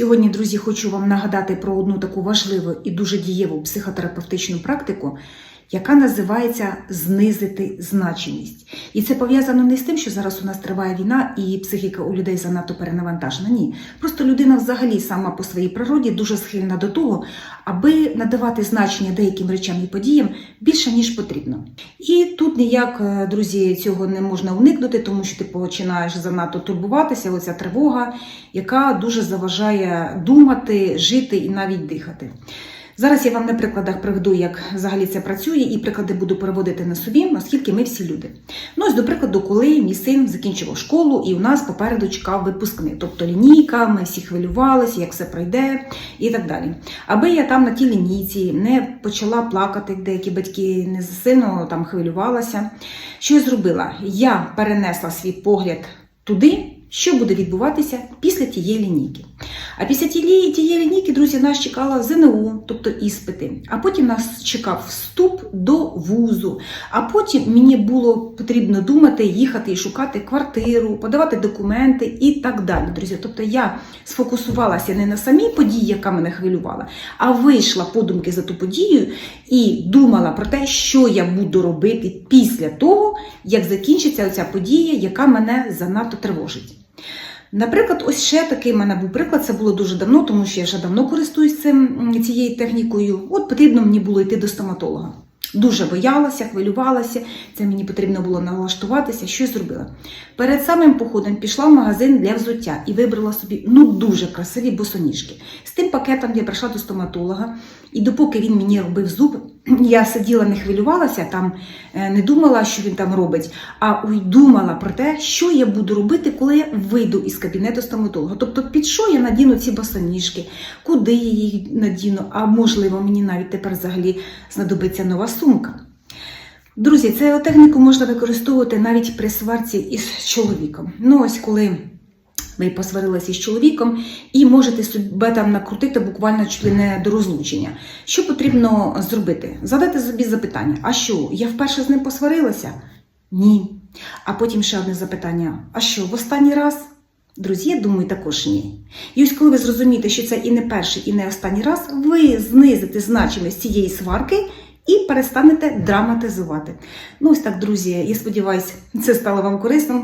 Сьогодні, друзі, хочу вам нагадати про одну таку важливу і дуже дієву психотерапевтичну практику, яка називається знизити значимість. І це пов'язано не з тим, що зараз у нас триває війна і психіка у людей занадто перенавантажена. Ні. Просто людина взагалі сама по своїй природі дуже схильна до того, аби надавати значення деяким речам і подіям більше, ніж потрібно. І тут ніяк, е, друзі, цього не можна уникнути, тому що ти починаєш занадто турбуватися, оця тривога, яка дуже заважає думати, жити і навіть дихати. Зараз я вам на прикладах приведу, як взагалі це працює, і приклади буду переводити на собі, оскільки ми всі люди. Ну, ось, до прикладу, коли мій син закінчував школу, і у нас попереду чекав випускний, тобто лінійка, ми всі хвилювалися, як все пройде і так далі. Аби я там на тій лінійці не почала плакати, деякі батьки не сильно там хвилювалася. Що я зробила? Я перенесла свій погляд туди, що буде відбуватися після тієї лінійки. А після тієї, тієї лінійки, друзі, нас чекала ЗНО, тобто іспити. А потім нас чекав вступ до вузу. А потім мені було потрібно думати, їхати і шукати квартиру, подавати документи і так далі. Друзі, тобто я сфокусувалася не на самій події, яка мене хвилювала, а вийшла подумки за ту подію і думала про те, що я буду робити після того, як закінчиться ця подія, яка мене занадто тривожить. Наприклад, ось ще такий в мене був приклад. Це було дуже давно, тому що я вже давно користуюсь цим цією технікою. От потрібно мені було йти до стоматолога. Дуже боялася, хвилювалася. Це мені потрібно було налаштуватися. Що зробила? Перед самим походом пішла в магазин для взуття і вибрала собі ну дуже красиві босоніжки. З тим пакетом я прийшла до стоматолога, і допоки він мені робив зуб, я сиділа, не хвилювалася, там е, не думала, що він там робить, а думала про те, що я буду робити, коли я вийду із кабінету стоматолога. Тобто, під що я надіну ці босоніжки, куди я їх надіну, а можливо, мені навіть тепер взагалі знадобиться нова сумка. Друзі, цю техніку можна використовувати навіть при сварці із чоловіком. Ну, ось коли ви посварилися з чоловіком і можете себе там накрутити буквально ли не до розлучення. Що потрібно зробити? Задати собі запитання: а що, я вперше з ним посварилася? Ні. А потім ще одне запитання: а що, в останній раз? Друзі, я думаю, також ні. І ось коли ви зрозумієте, що це і не перший, і не останній раз, ви знизите значимість цієї сварки і перестанете драматизувати. Ну, ось так, друзі, я сподіваюся, це стало вам корисним.